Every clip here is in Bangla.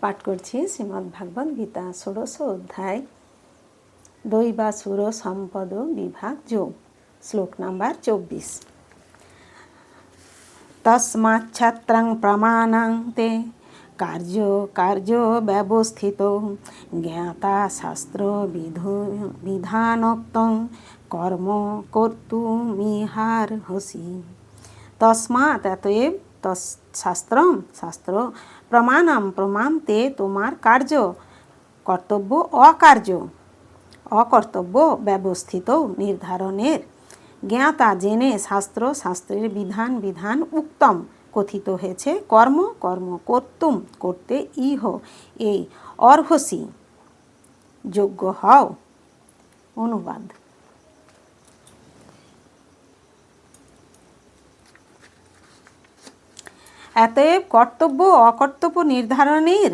পাঠ করছি শ্রীমদ্ ভাগবত গীতা ষোড়শ অধ্যায় দৈবাসুর সম্পদ বিভাগ যোগ শ্লোক নাম্বার চব্বিশ। তস্মাচ্ছাত্রং প্রমাণাং তে কার্য কার্য ব্যবস্থিত জ্ঞাতা শাস্ত্র বিধ বিধানোক্তং কর্ম কর্তুমিহার হসি তস্মাৎ এতএব শাস্ত্রম শাস্ত্র প্রমাণম প্রমাণ তে তোমার কার্য কর্তব্য অকার্য অকর্তব্য ব্যবস্থিত নির্ধারণের জ্ঞাতা জেনে শাস্ত্র শাস্ত্রের বিধান বিধান উত্তম কথিত হয়েছে কর্ম কর্ম কর্তুম করতে ইহ এই অর্হসি যোগ্য হও অনুবাদ এতএব কর্তব্য অকর্তব্য নির্ধারণের,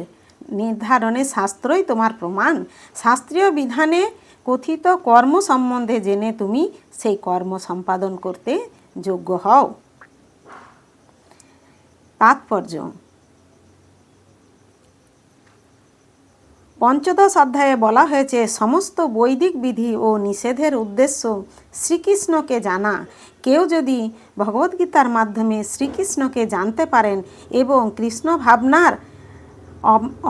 নির্ধারণে শাস্ত্রই তোমার প্রমাণ। শাস্ত্রীয় বিধানে কথিত কর্ম সম্বন্ধে জেনে তুমি সেই কর্ম সম্পাদন করতে যোগ্য হও। তাৎপর্য পঞ্চদশ অধ্যায়ে বলা হয়েছে, সমস্ত বৈদিক বিধি ও নিষেধের উদ্দেশ্য শ্রীকৃষ্ণকে জানা। কেউ যদি ভগবদ্গীতার মাধ্যমে শ্রীকৃষ্ণকে জানতে পারেন এবং কৃষ্ণ ভাবনার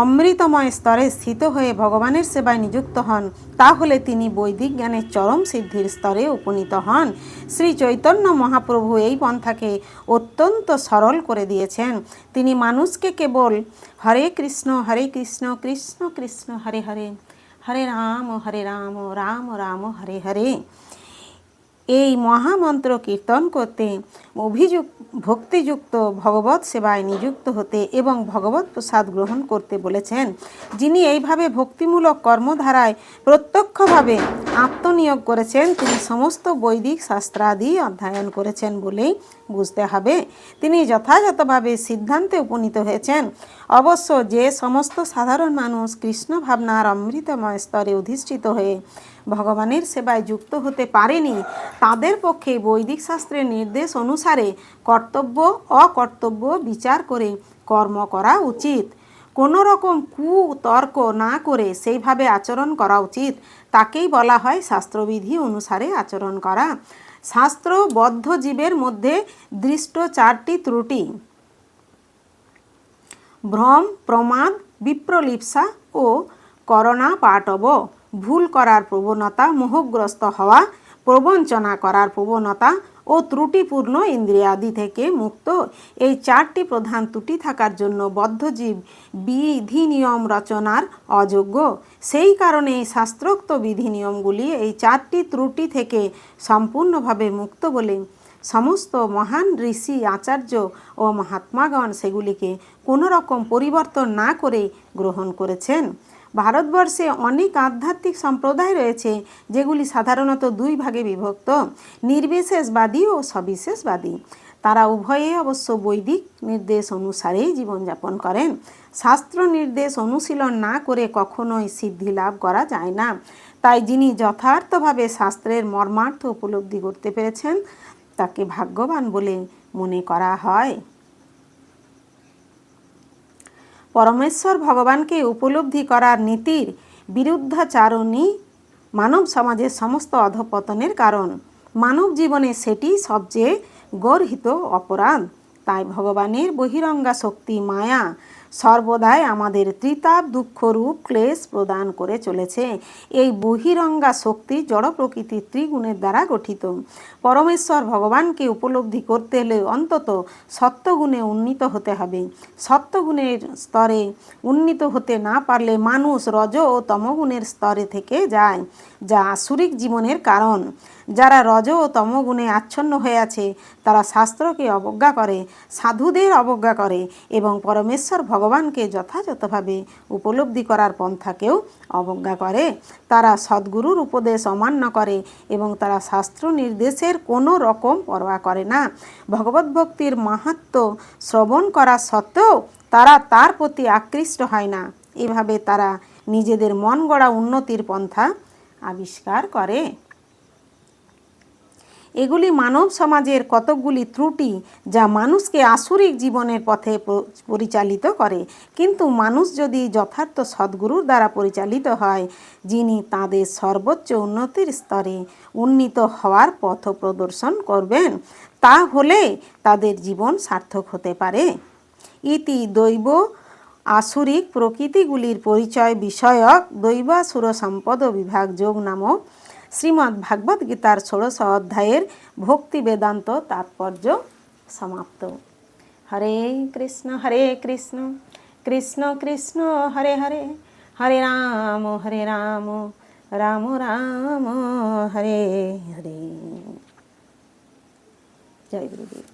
অমৃতময় স্তরে স্থিত হয়ে ভগবানের সেবায় নিযুক্ত হন। তাহলে তিনি বৈদিক জ্ঞানের চরম সিদ্ধির স্তরে উপনীত হন। শ্রী চৈতন্য মহাপ্রভু এই পন্থাকে অত্যন্ত সরল করে দিয়েছেন। তিনি মানুষকে কেবল হরে কৃষ্ণ হরে কৃষ্ণ কৃষ্ণ কৃষ্ণ, হরে হরে হরে রাম হরে রাম রাম রাম, হরে হরে এই মহামন্ত্র কীর্তন করতে অভিযুক্ত, ভক্তিযুক্ত ভগবত সেবায় নিযুক্ত হতে এবং ভগবত প্রসাদ গ্রহণ করতে বলেছেন, যিনি এইভাবে ভক্তিমূলক কর্মধারায় প্রত্যক্ষভাবে আত্মনিয়োগ করেছেন, তিনি সমস্ত বৈদিক শাস্ত্রাদি অধ্যয়ন করেছেন বলেই বুঝতে হবে। তিনি যথাযথভাবে সিদ্ধান্তে উপনীত হয়েছেন। অবশ্য যে সমস্ত সাধারণ মানুষ কৃষ্ণ ভাবনার অমৃতময় স্তরে অধিষ্ঠিত হয়ে ভগবানের সেবায় যুক্ত হতে পারেনি, তাদের পক্ষে বৈদিক শাস্ত্রের নির্দেশ অনুসারে কর্তব্য, অকর্তব্য বিচার করে কর্ম করা উচিত। কোনো রকম কুতর্ক না করে সেইভাবে আচরণ করা উচিত, তাকেই বলা হয় শাস্ত্রবিধি অনুসারে আচরণ করা। শাস্ত্রবদ্ধ জীবের মধ্যে দৃষ্ট চারটি ত্রুটি। ভ্রম, প্রমাদ, বিপ্রলিপসা ও করণা পাটব। ভুল করার প্রবণতা, মোহগ্রস্ত হওয়া, প্রবঞ্চনা করার প্রবণতা ও ত্রুটিপূর্ণ ইন্দ্রিয়াদি থেকে মুক্ত। এই চারটি প্রধান ত্রুটি থাকার জন্য বদ্ধজীব বিধি নিয়ম রচনার অযোগ্য। সেই কারণে এই শাস্ত্রোক্ত বিধি নিয়মগুলি এই চারটি ত্রুটি থেকে সম্পূর্ণভাবে মুক্ত বলে সমস্ত মহান ঋষি, আচার্য ও মহাত্মাগণ সেগুলিকে কোনো রকম পরিবর্তন না করে গ্রহণ করেছেন। ভারতবর্ষে অনেক আধ্যাত্মিক সম্প্রদায় রয়েছে, যেগুলি সাধারণত দুই ভাগে বিভক্ত, নির্বিশেষবাদী ও সবিশেষবাদী। তারা উভয়ে অবশ্য বৈদিক নির্দেশ অনুসারেই জীবনযাপন করেন। শাস্ত্র নির্দেশ অনুশীলন না করে কখনোই সিদ্ধি লাভ করা যায় না। তাই যিনি যথার্থভাবে শাস্ত্রের মর্মার্থ উপলব্ধি করতে পেরেছেন তাকে ভাগ্যবান বলে মনে করা হয়। পরমেশ্বর ভগবানকে উপলব্ধি করার নীতির বিরুদ্ধাচারণই মানব সমাজের সমস্ত অধপতনের কারণ। মানব জীবনে সেটি সবচেয়ে গর্হিত অপরাধ। তাই ভগবানের বহিরঙ্গা শক্তি মায়া সর্বদাই আমাদের ত্রিতাপ, দুঃখরূপ ক্লেশ প্রদান করে চলেছে। এই বহিরঙ্গা শক্তি জড় প্রকৃতির ত্রিগুণের দ্বারা গঠিত। পরমেশ্বর ভগবানকে উপলব্ধি করতে হলে অন্তত সত্যগুণে উন্নীত হতে হবে। সত্যগুণের স্তরে উন্নীত হতে না পারলে মানুষ রজ ও তমগুণের স্তরে থেকে যায়, যা আসুরিক জীবনের কারণ। যারা রজ ও তমগুণে আচ্ছন্ন হয়ে আছে, তারা শাস্ত্রকে অবজ্ঞা করে, সাধুদের অবজ্ঞা করে এবং পরমেশ্বর ভগবান ভগবানকে যথাযথভাবে উপলব্ধি করার পন্থাকেও অবজ্ঞা করে। তারা সদ্গুরুর উপদেশ অমান্য করে এবং তারা শাস্ত্র নির্দেশের কোনো রকম পরোয়া করে না। ভগবত ভক্তির মাহাত্ম শ্রবণ করা সত্ত্বেও তারা তার প্রতি আকৃষ্ট হয় না। এভাবে তারা নিজেদের মন গড়া উন্নতির পন্থা আবিষ্কার করে। এগুলি মানব সমাজের কতকগুলি ত্রুটি যা মানুষকে আসরিক জীবনের পথে পরিচালিত করে। কিন্তু মানুষ যদি যথার্থ সদ্গুরুর দ্বারা পরিচালিত হয়, যিনি তাদের সর্বোচ্চ উন্নতির স্তরে উন্নীত হওয়ার পথ প্রদর্শন করবেন তা হলে তাদের জীবন সার্থক হতে পারে। ইতি দৈব আসুরিক প্রকৃতিগুলির পরিচয় বিষয়ক দৈবাসুর সম্পদ বিভাগ যোগ নামক শ্রীমদ্ ভাগবত গীতার ষোড়শ অধ্যায়ের ভক্তি বেদান্ত তাৎপর্য সমাপ্ত। হরে কৃষ্ণ হরে কৃষ্ণ কৃষ্ণ কৃষ্ণ, হরে হরে হরে রাম হরে রাম রাম রাম, হরে হরে। জয় গুরুদেব।